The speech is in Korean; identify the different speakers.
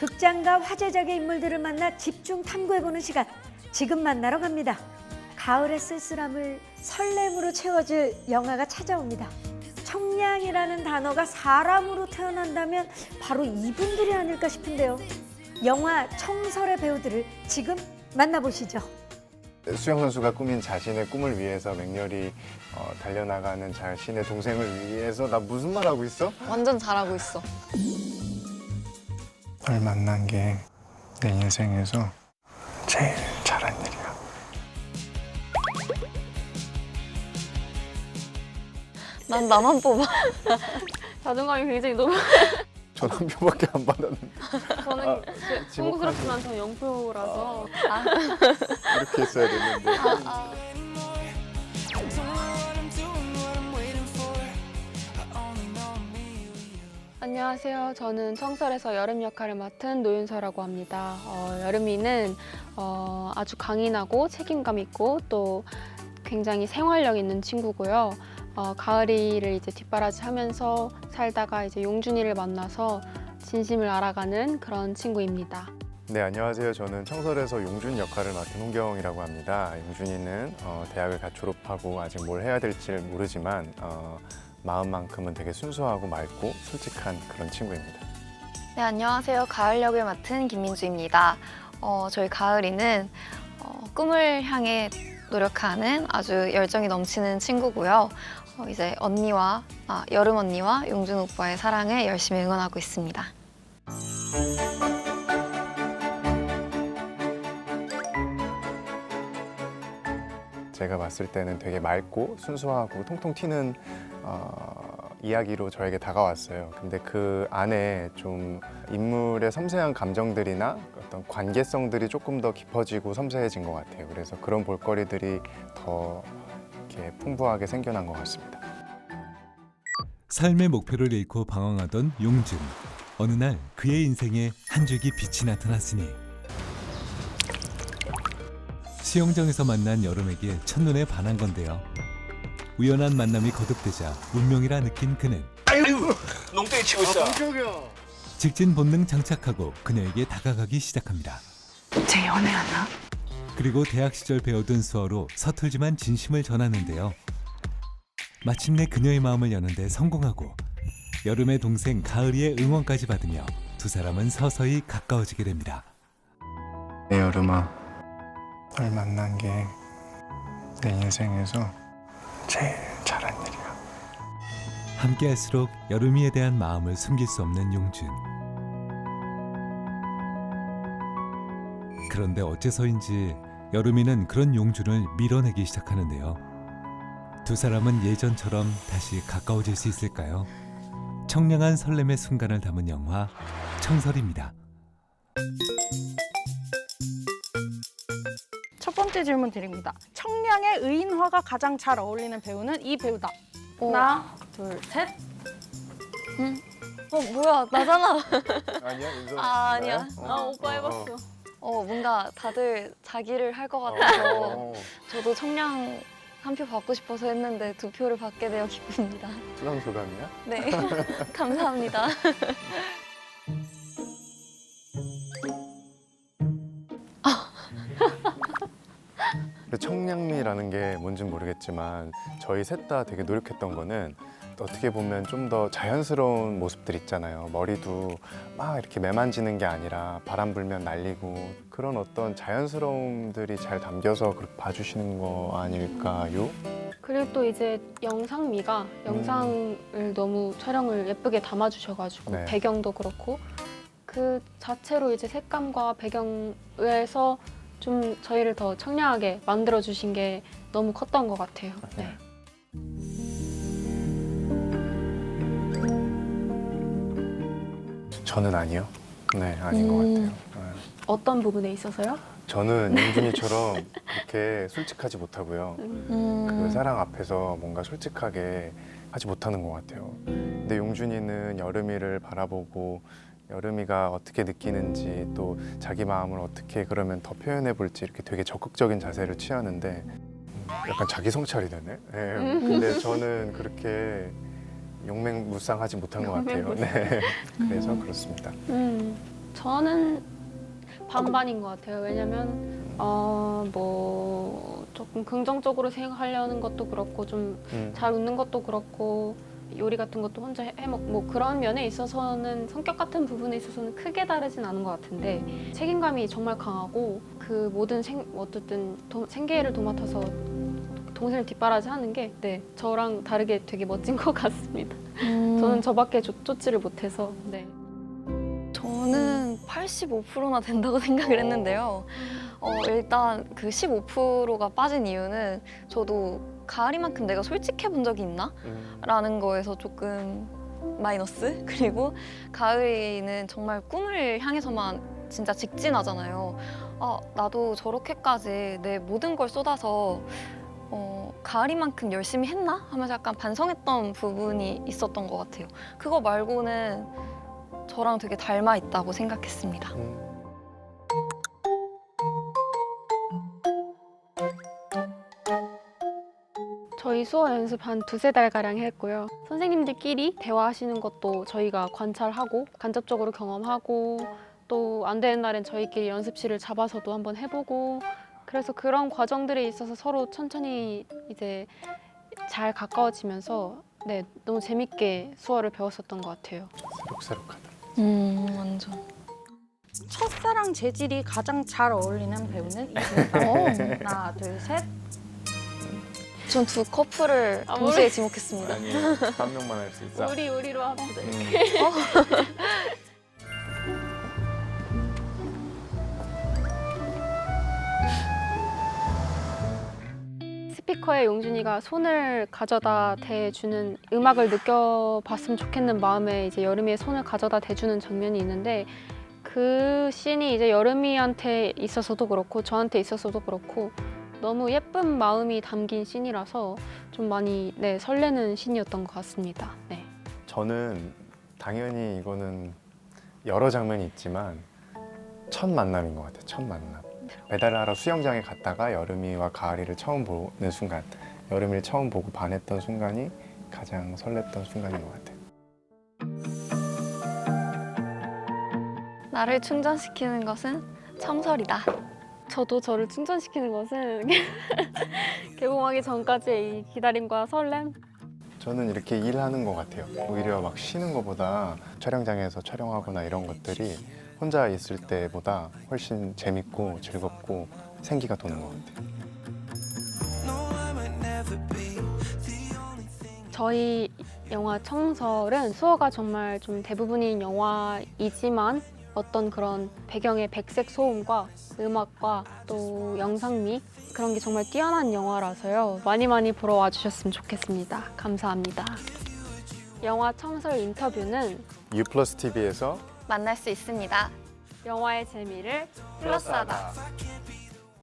Speaker 1: 극장과 화제작의 인물들을 만나 집중 탐구해보는 시간. 지금 만나러 갑니다. 가을의 쓸쓸함을 설렘으로 채워줄 영화가 찾아옵니다. 청량이라는 단어가 사람으로 태어난다면 바로 이분들이 아닐까 싶은데요. 영화 청설의 배우들을 지금 만나보시죠.
Speaker 2: 수영 선수가 꾸민 자신의 꿈을 위해서 맹렬히 어, 달려나가는 자신의 동생을 위해서 나 무슨 말 하고 있어?
Speaker 3: 완전 잘하고 있어.
Speaker 2: 널 만난 게 내 인생에서 제일 잘한 일이야.
Speaker 3: 난 나만 뽑아.
Speaker 4: 자존감이 굉장히 높아.
Speaker 2: 전 한 표밖에 안 받았는데
Speaker 4: 저는
Speaker 2: 아,
Speaker 4: 그-
Speaker 2: 지목하지.
Speaker 4: 송구스럽지만 저는 영표라서
Speaker 2: 이렇게 했어야 됐는데.
Speaker 4: 안녕하세요. 저는 청설에서 여름 역할을 맡은 노윤서라고 합니다. 어, 여름이는 어, 아주 강인하고 책임감 있고 또 굉장히 생활력 있는 친구고요. 어, 가을이를 이제 뒷바라지하면서 살다가 이제 용준이를 만나서 진심을 알아가는 그런 친구입니다.
Speaker 2: 네 안녕하세요. 저는 청설에서 용준 역할을 맡은 홍경이라고 합니다. 용준이는 어, 대학을 갓 졸업하고 아직 뭘 해야 될지 모르지만 어, 마음만큼은 되게 순수하고 맑고 솔직한 그런 친구입니다.
Speaker 3: 네, 안녕하세요. 가을 역을 맡은 김민주입니다. 어, 저희 가을이는 어, 꿈을 향해 노력하는 아주 열정이 넘치는 친구고요. 어, 이제 언니와 아, 여름 언니와 용준 오빠의 사랑을 열심히 응원하고 있습니다.
Speaker 2: 제가 봤을 때는 되게 맑고 순수하고 통통 튀는 어, 이야기로 저에게 다가왔어요. 근데 그 안에 좀 인물의 섬세한 감정들이나 어떤 관계성들이 조금 더 깊어지고 섬세해진 것 같아요. 그래서 그런 볼거리들이 더 이렇게 풍부하게 생겨난 것 같습니다.
Speaker 5: 삶의 목표를 잃고 방황하던 용준. 어느 날 그의 인생에 한 줄기 빛이 나타났으니 수영장에서 만난 여름에게 첫눈에 반한 건데요. 우연한 만남이 거듭되자 운명이라 느낀 그는
Speaker 6: 농땡이 치고 있어.
Speaker 5: 직진 본능 장착하고 그녀에게 다가가기 시작합니다.
Speaker 7: 제 연애하나?
Speaker 5: 그리고 대학 시절 배워둔 수어로 서툴지만 진심을 전하는데요. 마침내 그녀의 마음을 여는데 성공하고 여름의 동생 가을이의 응원까지 받으며 두 사람은 서서히 가까워지게 됩니다.
Speaker 2: 내 여름아, 널 만난 게 내 인생에서 제일 잘한 일이야.
Speaker 5: 함께할수록 여름이에 대한 마음을 숨길 수 없는 용준. 그런데 어째서인지 여름이는 그런 용준을 밀어내기 시작하는데요. 두 사람은 예전처럼 다시 가까워질 수 있을까요? 청량한 설렘의 순간을 담은 영화 청설입니다.
Speaker 7: 번째 질문 드립니다. 청량의 의인화가 가장 잘 어울리는 배우는 이 배우다.
Speaker 3: 오.
Speaker 7: 하나, 둘, 셋.
Speaker 3: 어, 뭐야, 나잖아.
Speaker 2: 아니야, 윤서.
Speaker 3: 아, 아니야.
Speaker 4: 아 오빠 해봤어.
Speaker 3: 어, 뭔가 다들 자기를 할 것 같아서
Speaker 2: 어,
Speaker 3: 저도 청량 한 표 받고 싶어서 했는데 두 표를 받게 되어 기쁩니다.
Speaker 2: 수강 소감이야?
Speaker 3: 네, 감사합니다.
Speaker 2: 청량미라는 게 뭔진 모르겠지만 저희 셋 다 되게 노력했던 거는 어떻게 보면 좀 더 자연스러운 모습들 있잖아요. 머리도 막 이렇게 매만지는 게 아니라 바람 불면 날리고 그런 어떤 자연스러움들이 잘 담겨서 그렇게 봐주시는 거 아닐까요?
Speaker 4: 그리고 또 이제 영상미가 영상을 너무 촬영을 예쁘게 담아주셔가지고
Speaker 2: 네.
Speaker 4: 배경도 그렇고 그 자체로 이제 색감과 배경에서 좀 저희를 더 청량하게 만들어 주신 게 너무 컸던 것 같아요. 네.
Speaker 2: 저는 아니요. 네, 아닌 것
Speaker 4: 음.
Speaker 2: 같아요. 네.
Speaker 4: 어떤 부분에 있어서요?
Speaker 2: 저는 용준이처럼 그렇게 솔직하지 못하고요.
Speaker 3: 음,
Speaker 2: 그 사랑 앞에서 뭔가 솔직하게 하지 못하는 것 같아요. 근데 용준이는 여름이를 바라보고 여름이가 어떻게 느끼는지 또 자기 마음을 어떻게 그러면 더 표현해 볼지 이렇게 되게 적극적인 자세를 취하는데 약간 자기 성찰이 되네. 네, 근데 저는 그렇게 용맹무쌍하지 못한 것 같아요. 네. 그래서 그렇습니다.
Speaker 4: 음. 저는 반반인 것 같아요. 왜냐면 어, 뭐 조금 긍정적으로 생각하려는 것도 그렇고 좀
Speaker 2: 음.
Speaker 4: 잘 웃는 것도 그렇고 요리 같은 것도 혼자 해- 해먹 뭐 그런 면에 있어서는 성격 같은 부분에 있어서는 크게 다르진 않은 것 같은데 책임감이 정말 강하고 그 모든 생 어쨌든 도- 생계를 도맡아서 동생을 뒷바라지하는 게 네, 저랑 다르게 되게 멋진 것 같습니다. 저는 저밖에 쫓, 쫓지를 못해서 네.
Speaker 3: 저는 85%나 된다고 생각을 했는데요. 어, 일단 그 15%가 빠진 이유는 저도 가을이만큼 내가 솔직해 본 적이 있나?
Speaker 2: 음.
Speaker 3: 라는 거에서 조금 마이너스? 그리고 가을이는 정말 꿈을 향해서만 진짜 직진하잖아요. 아, 나도 저렇게까지 내 모든 걸 쏟아서 어, 가을이만큼 열심히 했나? 하면서 약간 반성했던 부분이 있었던 것 같아요. 그거 말고는 저랑 되게 닮아 있다고 생각했습니다.
Speaker 2: 음.
Speaker 4: 저희 수어 연습 한 두세 달 가량 했고요. 선생님들끼리 대화하시는 것도 저희가 관찰하고 간접적으로 경험하고 또 안 되는 날엔 저희끼리 연습실을 잡아서도 한번 해보고 그래서 그런 과정들에 있어서 서로 천천히 이제 잘 가까워지면서 네 너무 재밌게 수어를 배웠었던 것 같아요.
Speaker 2: 새록새록하다.
Speaker 3: 음, 완전.
Speaker 7: 첫사랑 재질이 가장 잘 어울리는 배우는 이분이다. 하나, 둘, 셋.
Speaker 3: 전 두 커플을
Speaker 4: 아,
Speaker 3: 동시에 지목했습니다.
Speaker 2: 아니 한 명만 할 수 있어.
Speaker 4: 우리 우리로 합시다.
Speaker 2: 음.
Speaker 4: 스피커에 용준이가 손을 가져다 대주는 음악을 느껴봤으면 좋겠는 마음에 이제 여름이의 손을 가져다 대주는 장면이 있는데 그 씬이 이제 여름이한테 있어서도 그렇고 저한테 있어서도 그렇고 너무 예쁜 마음이 담긴 씬이라서 좀 많이 네, 설레는 씬이었던 것 같습니다. 네.
Speaker 2: 저는 당연히 이거는 여러 장면이 있지만 첫 만남인 것 같아요. 첫 만남. 배달을 하러 수영장에 갔다가 여름이와 가을이를 처음 보는 순간, 여름이를 처음 보고 반했던 순간이 가장 설렜던 순간인 것 같아요.
Speaker 3: 나를 충전시키는 것은 청설이다.
Speaker 4: 저도 저를 충전시키는 것은 개봉하기 전까지의 이 기다림과 설렘
Speaker 2: 저는 이렇게 일하는 것 같아요. 오히려 막 쉬는 것보다 촬영장에서 촬영하거나 이런 것들이 혼자 있을 때보다 훨씬 재밌고 즐겁고 생기가 도는 것 같아요.
Speaker 4: 저희 영화 청설은 수어가 정말 좀 대부분인 영화이지만 어떤 그런 배경의 백색 소음과 음악과 또 영상미 그런 게 정말 뛰어난 영화라서요. 많이 많이 보러 와주셨으면 좋겠습니다. 감사합니다. 영화 청설 인터뷰는
Speaker 2: U 플러스 TV에서
Speaker 3: 만날 수 있습니다.
Speaker 4: 영화의 재미를
Speaker 3: 플러스하다.